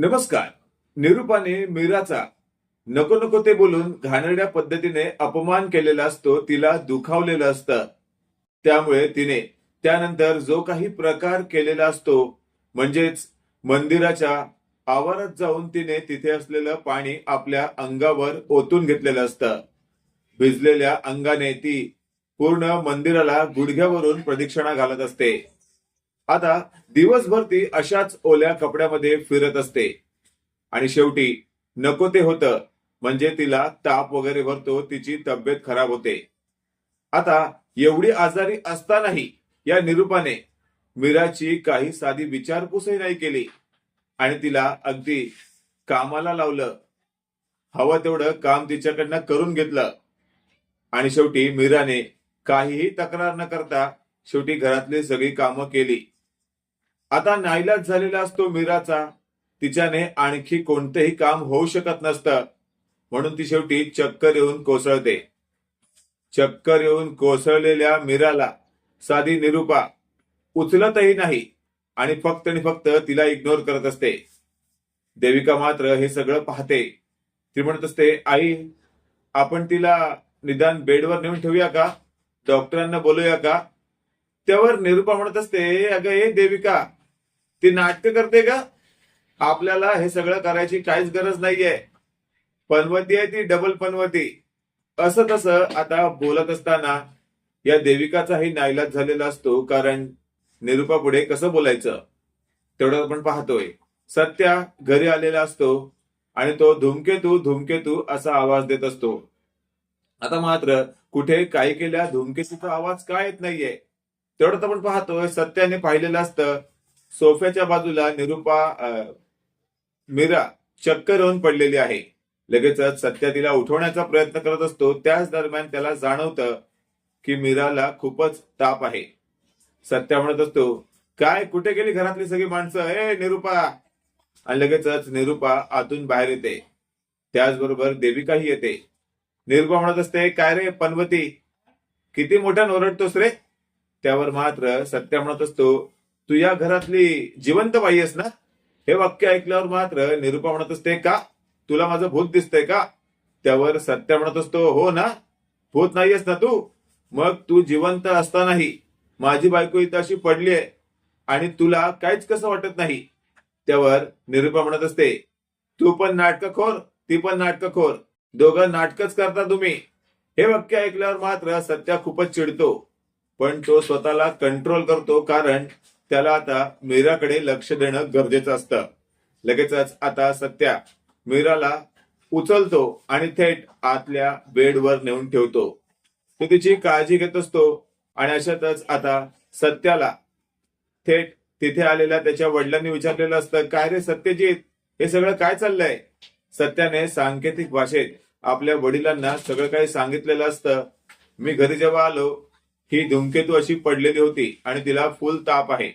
नमस्कार. निरूपाने मीराचा नको नको ते बोलून घाणेरड्या पद्धतीने अपमान केलेला असतो तिला दुखावलेलं असतं. त्यामुळे तिने त्यानंतर जो काही प्रकार केलेला असतो म्हणजेच मंदिराच्या आवारात जाऊन तिने तिथे असलेलं पाणी आपल्या अंगावर ओतून घेतलेलं असतं. भिजलेल्या अंगाने ती पूर्ण मंदिराला गुडघ्यावरून प्रदक्षिणा घालत असते. आता दिवसभर ती अशाच ओल्या कपड्यामध्ये फिरत असते. आणि शेवटी नको ते होतं म्हणजे तिला ताप वगैरे भरतो तिची तब्येत खराब होते. आता एवढी आजारी असतानाही या निरूपाने मीराची काही साधी विचारपूसही नाही केली. आणि तिला अगदी कामाला लावलं. हवं तेवढं काम तिच्याकडनं करून घेतलं. आणि शेवटी मीराने काहीही तक्रार न करता शेवटी घरातली सगळी कामं केली. आता नाईलाज झालेला असतो मीराचा. तिच्याने आणखी कोणतेही काम होऊ शकत नसतं. म्हणून ती शेवटी चक्कर येऊन कोसळते. चक्कर येऊन कोसळलेल्या मीराला साधी निरूपा उचलतही नाही आणि फक्त आणि फक्त तिला इग्नोर करत असते. देविका मात्र हे सगळं पाहते. ती म्हणत असते आई आपण तिला निदान बेडवर नेऊन ठेवूया का? डॉक्टरांना बोलूया का? त्यावर निरूपा म्हणत असते अगं ए देविका ती नाटक करते का? आपल्याला हे सगळं करायची काहीच गरज नाहीये. पनवती आहे ती डबल पनवती. असं तसं आता बोलत असताना या देविकाचाही नाईलाज झालेला असतो कारण निरूपा पुढे कसं बोलायचं? तेवढं आपण पाहतोय. सत्या घरी आलेला असतो आणि तो धूमकेतू धूमकेतू असा आवाज देत असतो. आता मात्र कुठे काही केल्या धूमकेतूचा आवाज काय येत नाहीये? तेवढं आपण पाहतोय. सत्याने पाहिलेलं असतं सोफ्याच्या बाजूला निरूपा मीरा चक्क राहून पडलेली आहे. लगेचच सत्या तिला उठवण्याचा प्रयत्न करत असतो. त्याच दरम्यान त्याला जाणवतं की मीराला खूपच ताप आहे. सत्या म्हणत असतो काय कुठे गेली घरातली सगळी माणसं? ए निरूपा. आणि लगेचच निरूपा आतून बाहेर येते. त्याचबरोबर देविकाही येते. निरूपा म्हणत असते काय रे पनवती? किती मोठ्या ओरडतोस रे? त्यावर मात्र सत्या म्हणत असतो तू या घरातली जिवंत बाई आहेस ना? हे वाक्य ऐकल्यावर मात्र निरूपा म्हणत असते का? तुला माझं भूत दिसतंय का? त्यावर सत्या म्हणत असतो हो ना? भूत नाहीयेस ना तू? मग तू जिवंत असतानाही माझी बायको इथं अशी पडली आहे आणि तुला काहीच कसं वाटत नाही? त्यावर निरूपा म्हणत असते तू पण नाटकखोर ती पण नाटकखोर. दोघं नाटकच करता तुम्ही. हे वाक्य ऐकल्यावर मात्र सत्या खूपच चिडतो. पण तो स्वतःला कंट्रोल करतो कारण त्याला आता मीराकडे लक्ष देणं गरजेचं असतं. लगेचच आता सत्या मीराला उचलतो आणि थेट आतल्या बेडवर नेऊन ठेवतो. तो तिची काळजी घेत असतो आणि अशातच आता सत्याला थेट तिथे आलेल्या त्याच्या वडिलांनी विचारलेलं असतं काय रे सत्यजित? हे सगळं काय चाललंय? सत्याने सांकेतिक भाषेत आपल्या वडिलांना सगळं काही सांगितलेलं असतं. मी घरी जेव्हा आलो ही धूमकेतू अशी पडलेली होती आणि तिला फुल ताप आहे.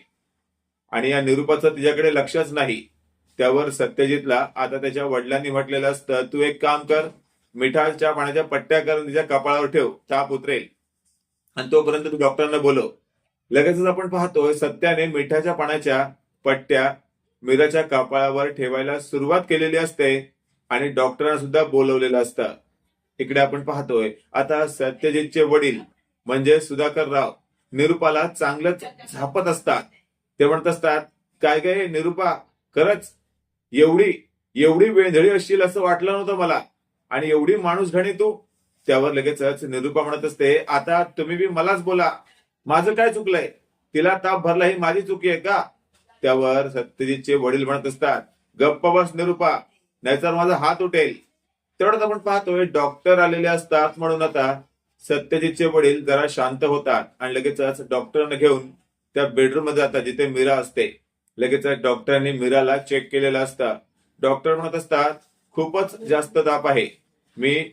आणि या निरूपाचं तिच्याकडे लक्षच नाही. त्यावर सत्यजितला आता त्याच्या वडिलांनी म्हटलेलं असतं तू एक काम कर मिठाच्या पाण्याच्या पट्ट्या करून तिच्या कपाळावर ठेव ताप उतरेल. आणि तोपर्यंत तू डॉक्टरांना बोलव. लगेचच आपण पाहतोय सत्याने मिठाच्या पाण्याच्या पट्ट्या मीराच्या कपाळावर ठेवायला सुरुवात केलेली असते आणि डॉक्टरांना सुद्धा बोलवलेलं असतं. इकडे आपण पाहतोय आता सत्यजितचे वडील म्हणजे सुधाकर राव निरूपाला चांगलंच झापत असतात. ते म्हणत असतात काय काय निरूपा खरंच एवढी एवढी वेंधळी असशील असं वाटलं नव्हतं मला. आणि एवढी माणूस घणी तू. त्यावर लगेचच निरूपा म्हणत असते आता तुम्ही बी मलाच बोला. माझं काय चुकलंय? तिला ताप भरला ही माझी चुकी आहे का? त्यावर सत्यजितचे वडील म्हणत असतात गप्प बस निरूपा नाहीतर माझा हात उठेल. तेवढंच आपण पाहतोय डॉक्टर आलेले असतात म्हणून आता सत्यजितचे वडील जरा शांत होतात आणि लगेचच डॉक्टरांना घेऊन त्या बेडरूममध्ये जातात जिथे मीरा असते. लगेचच डॉक्टरांनी मीराला चेक केलेलं असतं. डॉक्टर म्हणत असतात खूपच जास्त ताप आहे. मी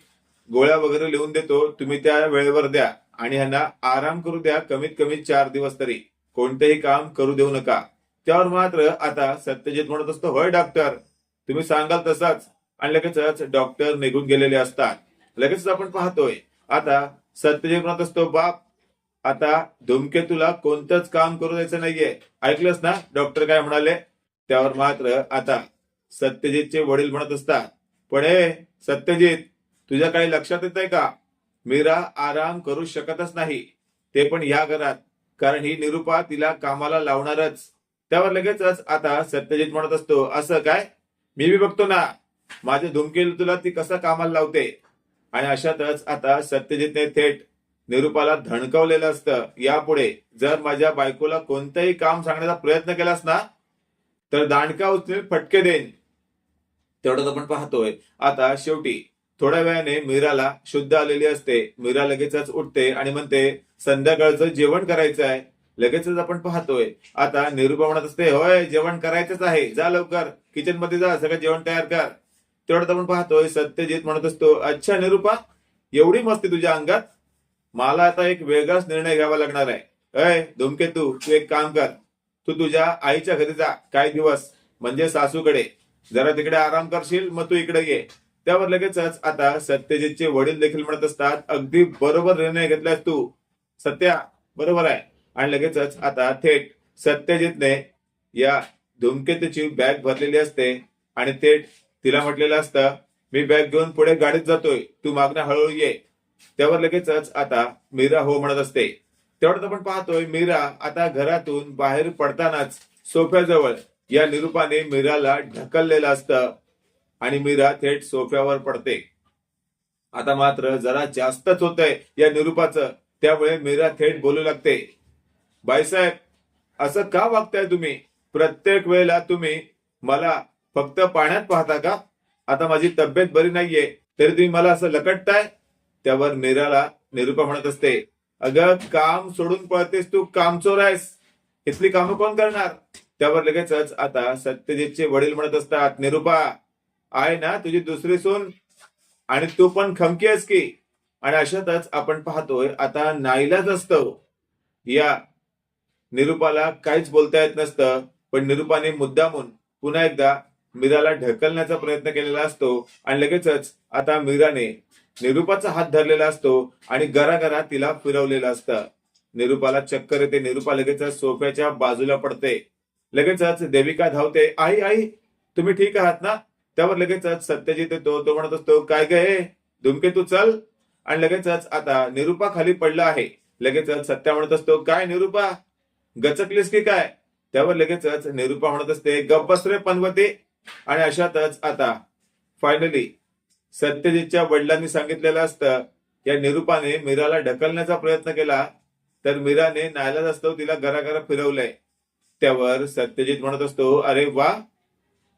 गोळ्या वगैरे लिहून देतो तुम्ही त्या वेळेवर द्या आणि ह्यांना आराम करू द्या कमीत कमी चार दिवस तरी. कोणतेही काम करू देऊ नका. त्यावर मात्र आता सत्यजित म्हणत असतो होय डॉक्टर. तुम्ही सांगाल तसाच. आणि लगेचच डॉक्टर निघून गेलेले असतात. लगेचच आपण पाहतोय. आता सत्यजित म्हणत असतो बाप आता धूमकेतूला कोणतंच काम करू द्यायचं नाहीये. ऐकलंस ना? डॉक्टर काय म्हणाले? त्यावर मात्र आता सत्यजितचे वडील म्हणत असतात पण हे सत्यजित तुझ्या काही लक्षात येत आहे का? मीरा आराम करू शकतच नाही. ते पण या घरात कारण ही निरुपा तिला कामाला लावणारच. त्यावर लगेचच आता सत्यजित म्हणत असतो असं काय? मी बी बघतो ना. माझे धुमकेल तुला ती कसं कामाला लावते? आणि अशातच आता सत्यजितने थेट निरुपाला धणकवलेलं असतं. यापुढे जर माझ्या बायकोला कोणतंही काम सांगण्याचा प्रयत्न केलास ना तर दांडका उचलून फटके देईन. तेवढं आपण पाहतोय. आता शेवटी थोड्या वेळाने मीराला शुद्ध आलेली असते. मीरा लगेचच उठते आणि म्हणते संध्याकाळचं जेवण करायचं आहे. लगेचच आपण पाहतोय. आता निरुपा म्हणत असते होय जेवण करायचंच आहे. जा लवकर. किचनमध्ये जा. सगळं जेवण तयार कर. तेवढ्यात आपण पाहतोय सत्यजित म्हणत असतो अच्छा निरुपा एवढी मस्ती तुझ्या अंगात? मला आता एक वेगळाच निर्णय घ्यावा लागणार आहे. अय धुमकेतू तू एक काम कर. तू तुझ्या आईच्या घरी जा काही दिवस. म्हणजे सासूकडे. जरा तिकडे आराम करशील मग तू इकडे ये. त्यावर लगेचच आता सत्यजितचे वडील देखील म्हणत असतात अगदी बरोबर निर्णय घेतलास तू. सत्या बरोबर आहे. आणि लगेचच आता थेट सत्यजितने या धूमकेतूची बॅग भरलेली असते आणि थेट तिला म्हटलेलं असतं मी बॅग घेऊन पुढे गाडीत जातोय तू मागणं हळूहळू ये. त्यावर लगेचच आता मीरा हो म्हणत असते. तेवढ्यात आपण पाहतोय मीरा आता घरातून बाहेर पडतानाच सोफ्याजवळ या निरूपाने मीराला ढकललेलं असतं आणि मीरा थेट सोफ्यावर पडते. आता मात्र जरा जास्तच होतंय या निरूपाचं. त्यामुळे मीरा थेट बोलू लागते बाईसाहेब असं का वागताय तुम्ही? प्रत्येक वेळेला तुम्ही मला फक्त पाण्यात पाहता का? आता माझी तब्येत बरी नाहीये तरी तुम्ही मला असं लकटताय? त्यावर मीराला निरूपा म्हणत असते अगं काम सोडून पळतेस तू कामचोर आहेस. इथली कामं कोण करणार? त्यावर लगेचच आता सत्यजितचे वडील म्हणत असतात निरूपा आहे ना तुझी दुसरी सून? आणि तू पण खमकी आहेस की? आणि अशातच आपण पाहतोय आता नाईलाच असतो. या निरूपाला काहीच बोलता येत नसतं पण निरूपाने मुद्दामून पुन्हा एकदा मीराला ढकलण्याचा प्रयत्न केलेला असतो आणि लगेचच आता मीराने निरूपाचा हात धरलेला असतो आणि घराघरा तिला फिरवलेलं असतं. निरूपाला चक्कर येते. निरूपा लगेचच सोफ्याच्या बाजूला पडते. लगेचच देविका धावते आई आई तुम्ही ठीक आहात ना? त्यावर लगेचच सत्यजित येतो तो म्हणत असतो काय गे धुमके तू चल. आणि लगेचच आता निरूपा खाली पडला आहे. लगेचच सत्या म्हणत असतो काय निरूपा? गचकलीस की काय? त्यावर लगेचच निरूपा म्हणत असते गप्प बस रे पनवते. आणि अशातच आता फायनली सत्यजितच्या वडिलांनी सांगितलेलं असतं या निरूपाने मीराला ढकलण्याचा प्रयत्न केला तर मीराने नायलाज असतो तिला घराघरा फिरवलंय. त्यावर सत्यजित म्हणत असतो अरे वा!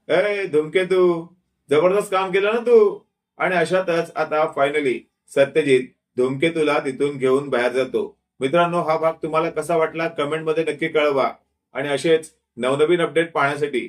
अय धुमकेतू जबरदस्त काम केलं ना तू! आणि अशातच आता फायनली सत्यजित धूमकेतूला तिथून घेऊन बाहेर जातो. मित्रांनो हा भाग तुम्हाला कसा वाटला? कमेंटमध्ये नक्की कळवा. आणि असेच नवनवीन अपडेट पाहण्यासाठी